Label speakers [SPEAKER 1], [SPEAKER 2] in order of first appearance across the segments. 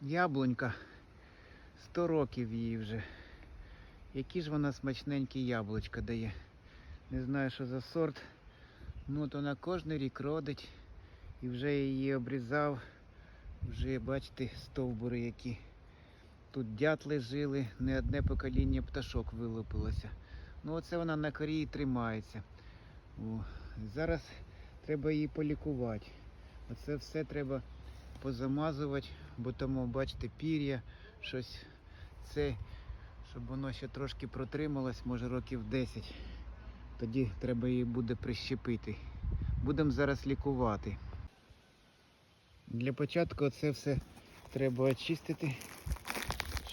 [SPEAKER 1] Яблунька. 100 років їй вже. Які ж вона смачненькі яблучка дає. Не знаю, що за сорт. Ну от вона кожен рік родить. І вже її обрізав. Вже бачите стовбури які. Тут дятли жили, не одне покоління пташок вилупилося. Ну оце вона на корі і тримається. О, зараз треба її полікувати. Оце все треба позамазувати, бо тому, бачите, пір'я, щось це, щоб воно ще трошки протрималось, може років 10. Тоді треба її буде прищепити. Будемо зараз лікувати. Для початку це все треба очистити.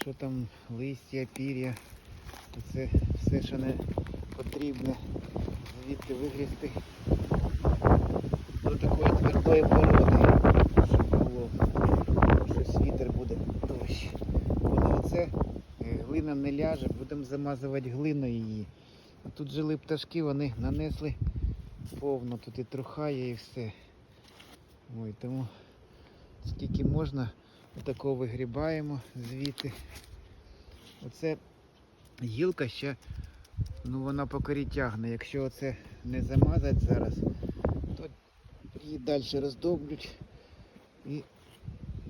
[SPEAKER 1] Що там листя, пір'я. Це все, що не потрібне, звідти вигрізти до такої твердої породи, щоб було. Щось вітер буде дощ. Воно оце е, глина не ляже, будемо замазувати глиною її. А тут жили пташки, вони нанесли повно, тут і труха є і все. Ой, тому скільки можна, отако вигрібаємо звідти. Оце гілка ще, ну вона по корі тягне. Якщо оце не замазати зараз, то її далі роздоблють і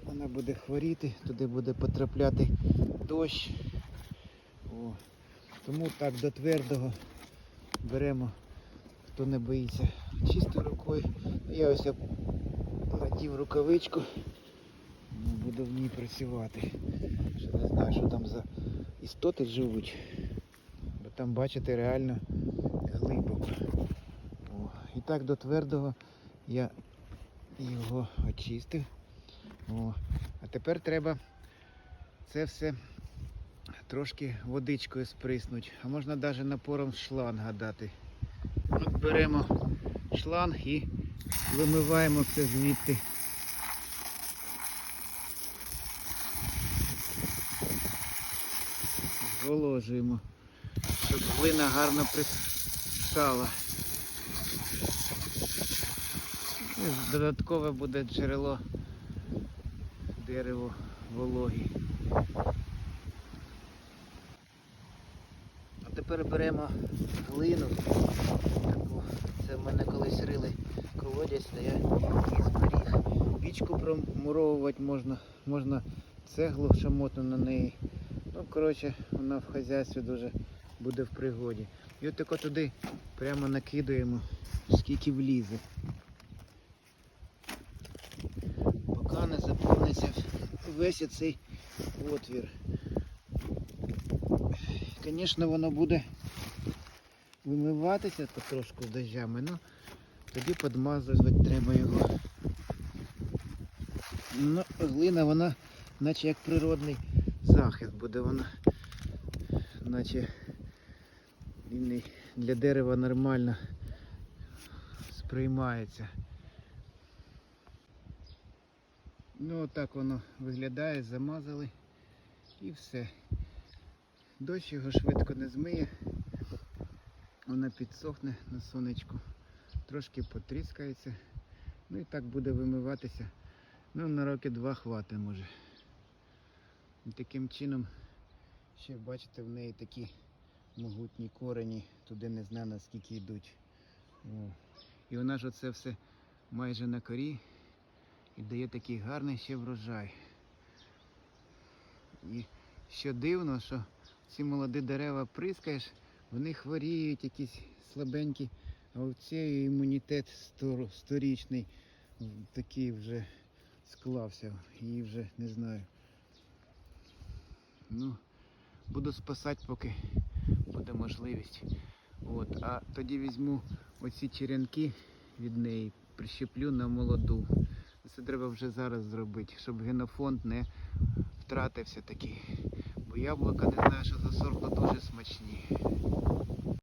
[SPEAKER 1] вона буде хворіти, туди буде потрапляти дощ. О. Тому так до твердого беремо, хто не боїться чистою рукою. Я ось надів рукавичку, ну, буду в ній працювати. Ще не знаю, що там за істоти живуть. Бо там, бачите, реально глибоко. О, і так до твердого я його очистив. О, а тепер треба це все трошки водичкою сприснути. А можна навіть напором шланга дати. От беремо шланг і вимиваємо все звідти. Зволожуємо, щоб глина гарно пристала. І Додаткове буде джерело дерево вологі. А тепер беремо глину. Це в мене колись рили колодязь, то я її зберіг. Пічку промуровувати можна, можна цеглу шамотну на неї. Ну, коротше, вона в хазяйстві дуже буде в пригоді. І от тако туди прямо накидуємо, скільки влізе. Поки не заповниться весь цей отвір. Звісно, воно буде вимиватися потрошку з дощами, ну тоді підмазувати треба його. Ну, глина вона наче як природний захист буде вона, наче він для дерева нормально сприймається. Ну отак воно виглядає, замазали і все. Дощ його швидко не змиє, вона підсохне на сонечку, трошки потріскається, ну і так буде вимиватися. Ну на роки два хватить може. І таким чином ще бачите в неї такі могутні корені, туди не знаю наскільки йдуть. І вона ж оце все майже на корі і дає такий гарний ще врожай. І що дивно, що ці молоді дерева прискаєш, вони хворіють, якісь слабенькі, а у імунітет сторічний такий вже склався. Її вже не знаю. Ну, буду спасати, поки буде можливість. От, а тоді візьму оці черенки від неї, прищеплю на молоду. Це треба вже зараз зробити, щоб генофонд не втратився такий. Бо яблука не знаю, що за сорт, дуже смачні.